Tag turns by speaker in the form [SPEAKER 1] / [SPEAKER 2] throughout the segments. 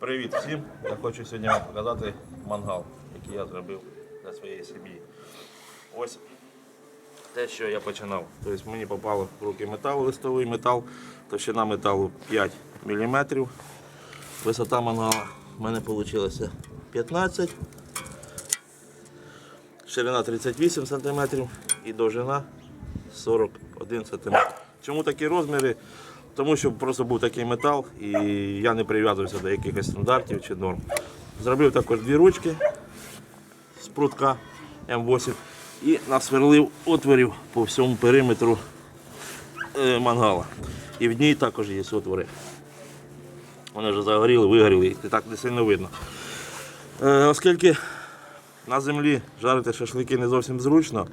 [SPEAKER 1] Привіт всім! Я хочу сьогодні вам показати мангал, який я зробив для своєї сім'ї. Ось те, що я починав. Тобто мені попало в руки метал, листовий метал, товщина металу 5 мм. Висота мангала в мене вийшла 15 ширина 38 см і довжина 41 см. Чому такі розміри? Тому що просто був такий метал і я не прив'язувався до якихось стандартів чи норм. Зробив також дві ручки з прутка М8 і насверлив отворів по всьому периметру е, мангала. І в ній також є отвори. Вони вже загоріли, вигоріли, і так не сильно видно. Е, Оскільки на землі жарити шашлики не зовсім зручно,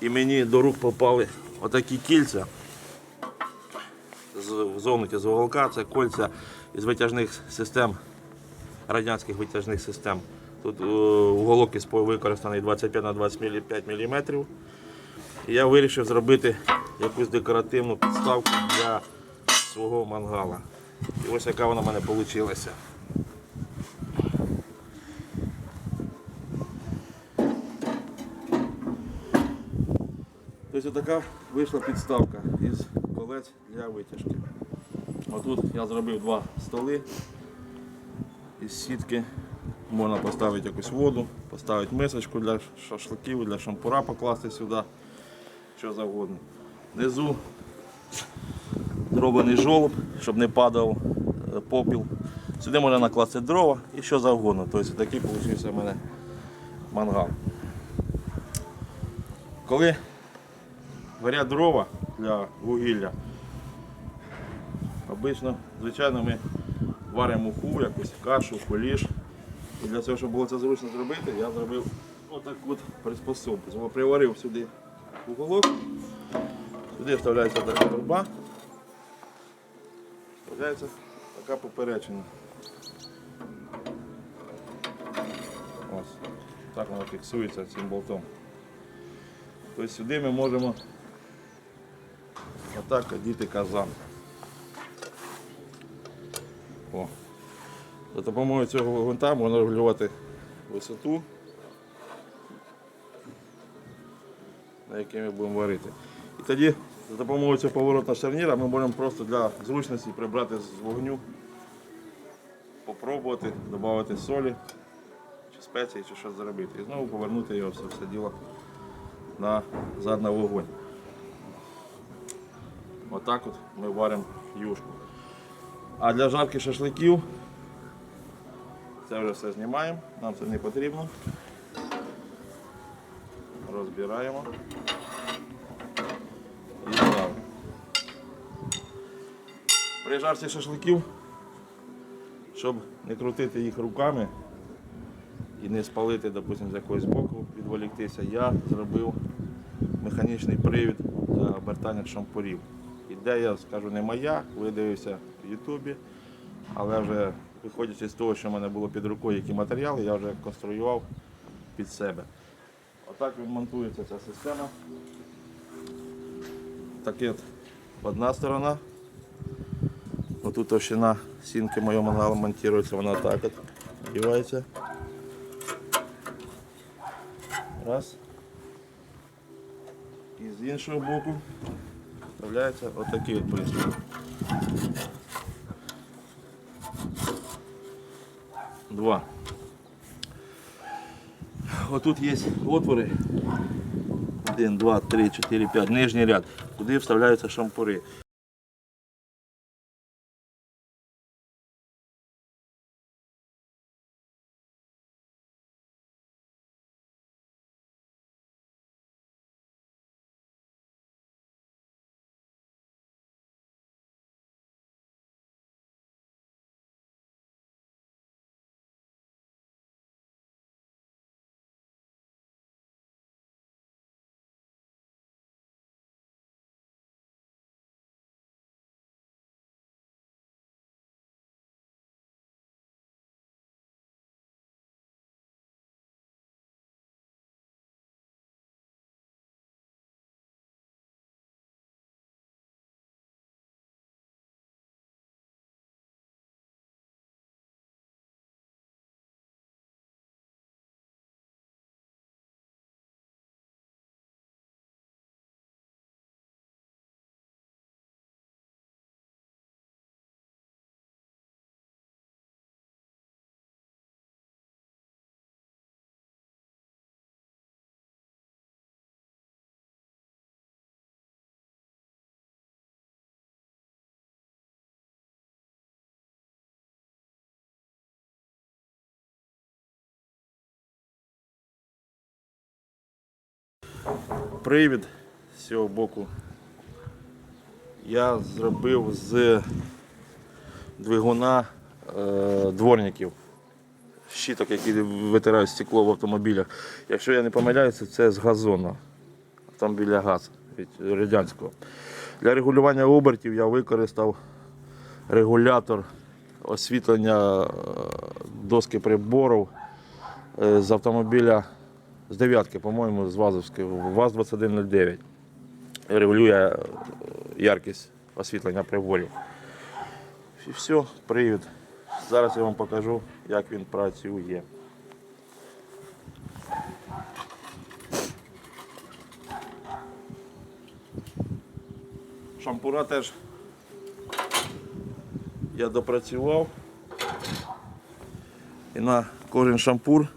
[SPEAKER 1] і мені до рук попали отакі кільця з- з уголка, це кольця із витяжних систем, радянських витяжних систем. Тут е, уголок із використаний 25 на 25 мм. І я вирішив зробити якусь декоративну підставку для свого мангала. І ось яка вона в мене вийшла. Тобто така вийшла підставка із колець для витяжки. Отут я зробив два столи із сітки. Можна поставити якусь воду, поставити мисочку для шашликів, для шампура покласти сюди, що завгодно. Внизу зроблений жолоб, щоб не падав е, попіл. Сюди можна накласти дрова і що завгодно. Тобто такий вийшов у мене мангал. Коли горять дрова для вугілля. Обично, звичайно, ми варимо муку, якусь кашу, куліш. І для цього, щоб було це зручно зробити, я зробив отаку от приспособу. Приварив сюди уголок, сюди вставляється така труба, вставляється така поперечина. Ось. Так воно фіксується цим болтом. Тобто сюди ми можемо отак одіти казан. За допомогою цього гвинта можна регулювати висоту, на якій ми будемо варити. І тоді за допомогою цього поворотного шарніра ми можемо просто для зручності прибрати з вогню, попробувати, додати солі, чи спеції, чи щось зробити. І знову повернути його все, все діло на вогонь. Отак от ми варимо юшку. А для жарки шашликів це вже все знімаємо, нам це не потрібно. Розбираємо і ставимо. При жарці шашликів, щоб не крутити їх руками і не спалити, допустим, з якогось боку, відволіктися, я зробив механічний привід для обертання шампурів. Ідея, скажу, не моя, видивився в Ютубі, але вже виходячи з того, що в мене було під рукою, які матеріали, я вже конструював під себе. Отак відмонтується ця система. Такет одна сторона. Отут товщина сінки моєго мангалу монтується, вона так от одівається. Раз. І з іншого боку вставляється отакий от пристрій. Два. Отут є отвори. Один, два, три, чотири, п'ять. Нижній ряд, куди вставляються шампури. Привід з цього боку. Я зробив з двигуна е, дворників. Щиток, які витирають стекло в автомобілях. Якщо я не помиляюся, це з газону. Автомобіля ГАЗ від радянського. Для регулювання обертів я використав регулятор освітлення е, доски приборів е, з автомобіля з дев'ятки, по-моєму, з ВАЗовської, ВАЗ-2109. Регулює е, яркість освітлення приборів. І все, привід. Зараз я вам покажу, як він працює. Шампура теж я допрацював. І на кожен шампур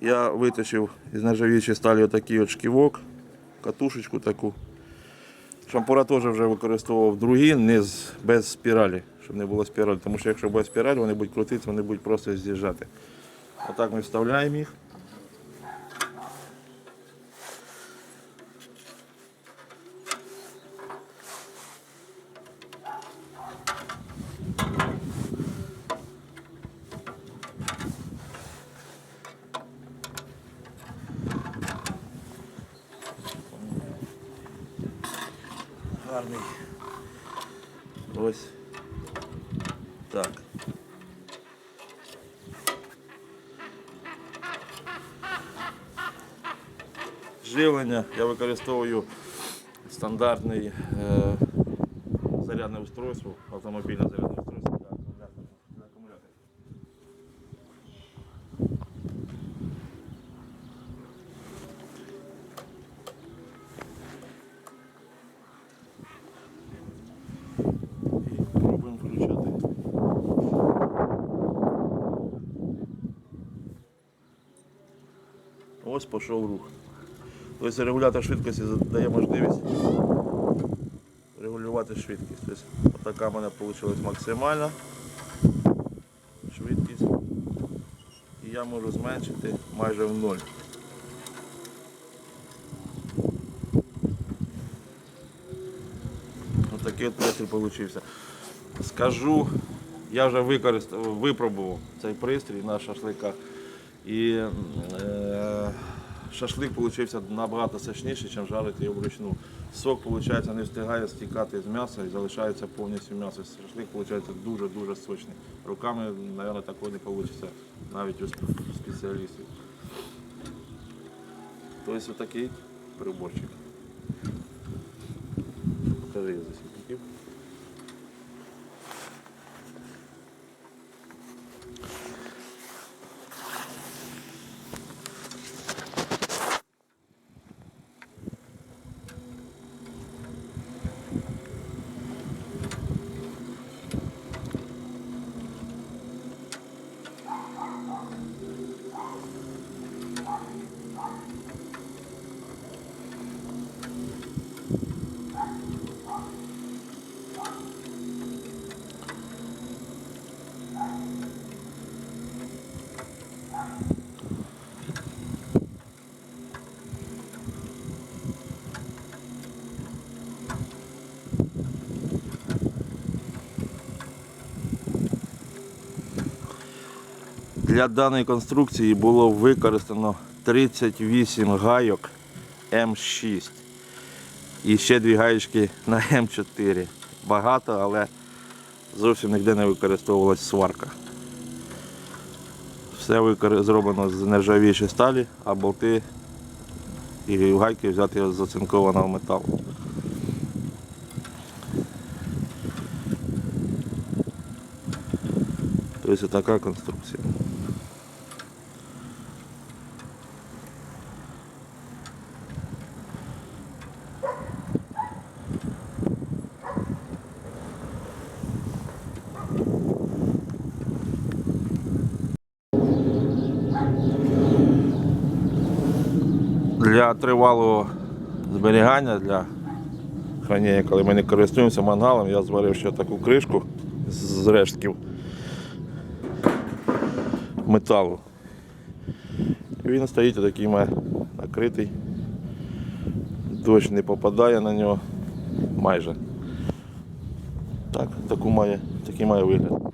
[SPEAKER 1] я витащив із нержавіючої сталі отакий от шківок, катушечку таку. Шампура теж вже використовував другі, не з, без спіралі, щоб не було спіралі. Тому що якщо буде спіраль, вони будуть крутитися, вони будуть просто з'їжджати. Отак ми вставляємо їх. Гарний. Ось. Так. Живлення я використовую стандартний е, зарядне устройство, автомобільне зарядне устройство Ось пішов рух. Тобто регулятор швидкості дає можливість регулювати швидкість. Тобто, така в мене вийшла максимальна швидкість. І я можу зменшити майже в ноль. Ось такий от пристрій вийшов. Скажу, я вже використав, випробував цей пристрій на шашликах. І е, шашлик вийшов набагато сочніший, ніж жарити його вручну. Сок виходить, не встигає стікати з м'яса і залишається повністю м'ясо. Шашлик виходить дуже-дуже сочний. Руками, мабуть, такого не вийде навіть у спеціалістів. Тобто отакий приборчик. Покажи я засіків. Для даної конструкції було використано 38 гайок М6 і ще дві гаєчки на М4. Багато, але зовсім ніде не використовувалась сварка. Все зроблено з нержавіючої сталі, а болти і гайки взяти з оцинкованого металу. Тобто така конструкція. Для тривалого зберігання, для хранення, коли ми не користуємося мангалом, я зварив ще таку кришку з рештків металу. Він стоїть такий має накритий Дощ не попадає на нього майже. Так, таку має, такий має вигляд.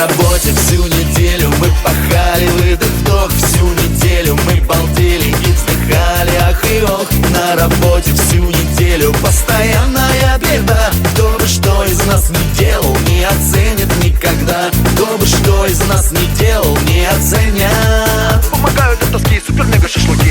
[SPEAKER 2] Работе всю неделю. Мы пахали выдох вдох Всю неделю. Мы балдели и вздыхали ах и ох На работе всю неделю. Постоянная беда Кто бы что из нас не делал, не оценит никогда. Кто бы что из нас не делал, не оценят.
[SPEAKER 3] Помогают от тоски супер-мега шашлыки